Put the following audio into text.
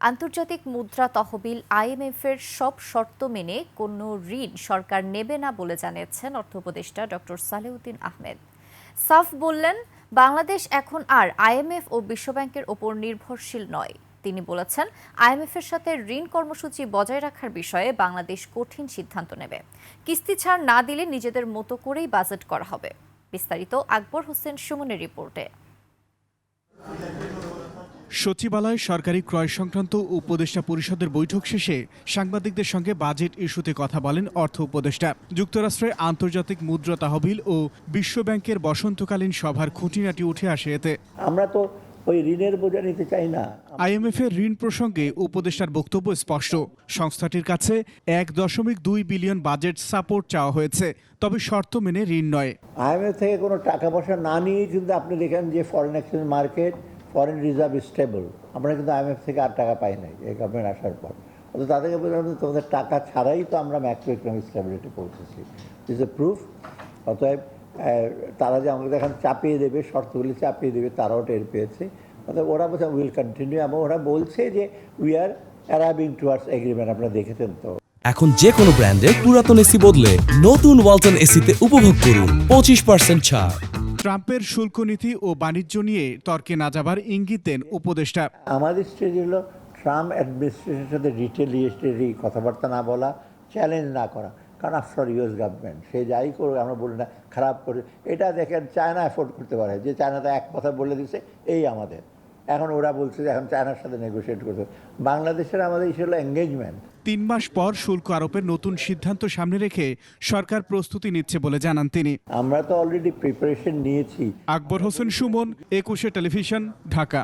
আন্তর্জাতিক মুদ্রা তহবিল আইএমএফ এর সব শর্ত মেনে কোনো ঋণ সরকার নেবে না বলে জানিয়েছেন অর্থ উপদেষ্টা ডক্টর সালেউদ্দিন আহমেদ। সাফ বললেন, বাংলাদেশ এখন আর আইএমএফ ও বিশ্বব্যাংকের ওপর নির্ভরশীল নয়। তিনি বলেছেন আইএমএফ এর সাথে ঋণ কর্মসূচি বজায় রাখার বিষয়ে বাংলাদেশ কঠিন সিদ্ধান্ত নেবে। কিস্তি ছাড় না দিলে নিজেদের মতো করেই বাজেট করা হবে। বিস্তারিত আকবর হোসেন সুমনের রিপোর্টে। সচিবালয় সরকারি ক্রয় সংক্রান্ত উপদেষ্টা পরিষদের বৈঠক শেষে সাংবাদিকদের সঙ্গে বাজেট ইস্যুতে কথা বলেন অর্থ উপদেষ্টা। যুক্তরাষ্ট্রের আন্তর্জাতিক মুদ্রা তহবিল ও বিশ্বব্যাংকের বসন্তকালীন সভার খুঁটিনাটি উঠে আসে এতে। আমরা তো ওই ঋণের বোঝা নিতে চাই না। আইএমএফ এর ঋণ প্রসঙ্গে উপদেষ্টার বক্তব্য স্পষ্ট। সংস্থাটির কাছে এক দশমিক দুই বিলিয়ন বাজেট সাপোর্ট চাওয়া হয়েছে তবে শর্ত মেনে ঋণ নয়। আইএমএফ থেকে কোনো টাকা পয়সা না নিয়ে কিন্তু আপনি দেখেন যে foreign exchange market foreign reserve stable আমরা কিন্তু আইএমএফ থেকে আর টাকা পাই নাই, এই গভর্নমেন্ট আসার পর। অত তাদেরকে বললাম তোমাদের টাকা ছাড়াই তো আমরা ম্যাক্রো ইকোনমিক স্টেবিলিটি পৌঁছেছি ইজ এ প্রুফ অতএব তারা যে আমাদের এখন চাপিয়ে দেবে, শর্তগুলি চাপিয়ে দেবে, তারাও টের পেয়েছে। অর্থাৎ ওরা বলছে উইল কন্টিনিউ এবং ওরা বলছে যে we are arriving towards agreement আপনারা দেখেছেন তো। এখন যে কোনো ব্র্যান্ডের পুরাতন এসি বদলে নতুন ওয়ালটন এসিতে উপভোগ করুন। পঁচিশ পার্সেন্ট ছাড়। ট্রাম্পের শুল্ক নীতি ও বাণিজ্য নিয়ে তর্কে না যাবার ইঙ্গিত দেন উপদেষ্টা। আমাদের স্টেজ হলো, ট্রাম্প অ্যাডমিনিস্ট্রেশনের সাথে রিটেলিয়েটারি কথাবার্তা না বলা চ্যালেঞ্জ না করা, কারণ আফটার ইউএস গভর্নমেন্ট সে যাই করবে আমরা বলি না, খারাপ করে, এটা দেখেন চায়না অ্যাফোর্ড করতে পারে, যে চায়নাতে এক কথা বলে দিছে এই আমাদের। এখন ওরা বলছে যে এখন চায়নার সাথে নেগোশিয়েট করতে বাংলাদেশের আমাদের হলো এঙ্গেজমেন্ট তিন মাস পর শুল্ক আরোপের নতুন সিদ্ধান্ত সামনে রেখে সরকার প্রস্তুতি নিচ্ছে বলে জানান তিনি। আমরা তো অলরেডি প্রিপারেশন নিয়েছি। আকবর হোসেন সুমন একুশে টেলিভিশন ঢাকা।